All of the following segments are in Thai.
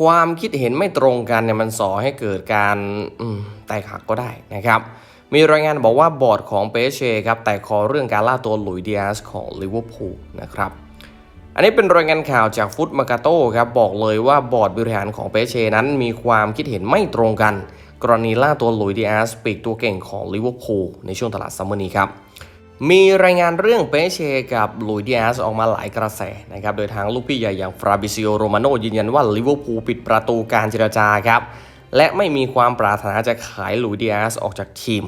ความคิดเห็นไม่ตรงกันเนี่ยมันสอให้เกิดการแตกหักก็ได้นะครับ มีรายงานบอกว่าบอร์ดของเปเชครับแต่คอเรื่องการล่าตัวหลุยส์ดิอาสของลิเวอร์พูลนะครับอันนี้เป็นรายงานข่าวจากฟุตมาการโต้ครับบอกเลยว่าบอร์ดบริหารของเปเชนั้นมีความคิดเห็นไม่ตรงกัน กรณีล่าตัวหลุยส์ดิอาสปีกตัวเก่งของลิเวอร์พูลในช่วงตลาดซัมเมอร์นี้ครับ มีรายงานเรื่องเปเช่กับลุยดิอาสออกมาหลายกระแสนะครับ โดยทางลูกพี่ใหญ่อย่างฟราบิซิโอโรมาโนยืนยันว่าลิเวอร์พูลปิดประตูการเจรจาครับ และไม่มีความปรารถนาจะขายลุยดิอาสออกจากทีม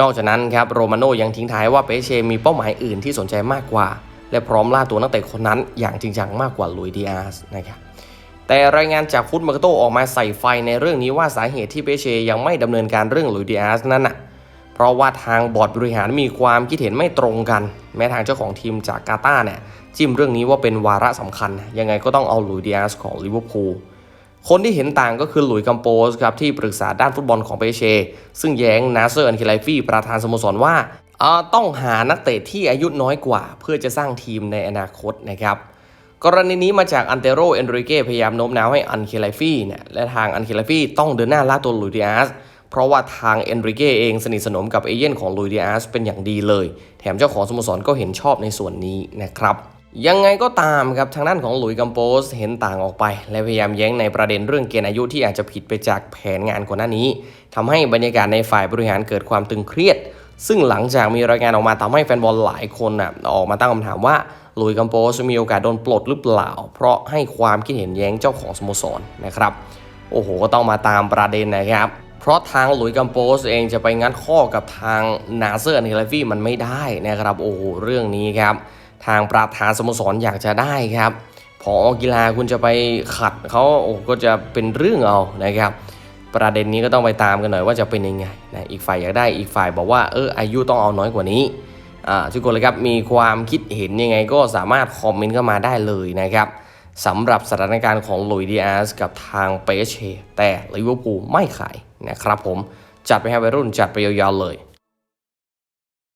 นอกจากนั้นครับโรมาโนยังทิ้งท้ายว่าเปเช่มีเป้าหมายอื่นที่สนใจมากกว่า และพร้อมล่าตัวนักเตะคนนั้นอย่างจริงจังมากกว่าลุยดิอาสนะครับแต่รายงานจากฟุตมาร์เกโตออกมาใส่ไฟในเรื่องนี้ว่าสาเหตุที่เปเชยังไม่ดำเนินการเรื่องลุยดิอาสนั้นน่ะ ราะว่าทางบอร์ดบริหารมีความคิดเห็นไม่ตรงกัน แม้ทางเจ้าของทีมจากกาตาร์เนี่ยจิ้มเรื่องนี้ว่าเป็นวาระสำคัญ ยังไงก็ต้องเอาลุยส์ดิอาสของลิเวอร์พูลคนที่เห็นต่างก็คือหลุยกัมโปสครับที่ปรึกษาด้านฟุตบอลของเปเช ซึ่งแย้งนาเซอร์อันเคไลฟี่ประธานสโมสรว่าต้องหานักเตะที่อายุน้อยกว่า เพื่อจะสร้างทีมในอนาคตนะครับกรณีนี้มาจากอันเตโรเอนริเกพยายามโน้มน้าวให้อันเคไลฟี่เนี่ยและทางอันเคไลฟี่ต้องเดินหน้าล่าตัวลุยดิอาส เพราะว่าทางเอนริเก้เองสนิทสนมกับเอเย่นของลุยส์ดิอาสเป็นอย่างดีเลย แถมเจ้าของสโมสรก็เห็นชอบในส่วนนี้นะครับยังไงก็ตามครับทางด้านของหลุยกัมโปสเห็นต่างออกไป และพยายามแย้งในประเด็นเรื่องเกณฑ์อายุที่อาจจะผิดไปจากแผนงานก่อนหน้านี้ทำให้บรรยากาศในฝ่ายบริหารเกิดความตึงเครียด ซึ่งหลังจากมีรายงานออกมาทำให้แฟนบอลหลายคนน่ะออกมาตั้งคำถามว่าหลุยกัมโปสมีโอกาสโดนปลดหรือเปล่า เพราะให้ความคิดเห็นแย้งเจ้าของสโมสรนะครับ โอ้โหก็ต้องมาตามประเด็นนะครับ เพราะทางหลุยส์กัมโปสเองจะไปงัดข้อกับทางนาเซอร์นเคลฟี่มันไม่ได้นะครับโอ้โหเรื่องนี้ครับ ทางประธานสโมสรอยากจะได้ครับพอกีฬาคุณจะไปขัดเขาโอ้ก็จะเป็นเรื่องเอานะครับ ประเด็นนี้ก็ต้องไปตามกันหน่อยว่าจะเป็นยังไงนะอีกฝ่ายอยากได้อีกฝ่ายบอกว่าเอออายุต้องเอาน้อยกว่านี้อ่าทุกคนเลยครับมีความคิดเห็นยังไงก็สามารถคอมเมนต์เข้ามาได้เลยนะครับสำหรับสถานการณ์ของลุยดิอาสกับทางเปเชแต่ลิเวอร์พูลไม่ขาย นะครับผมจัดไปให้วัยรุ่นจัดไปยาวๆเลย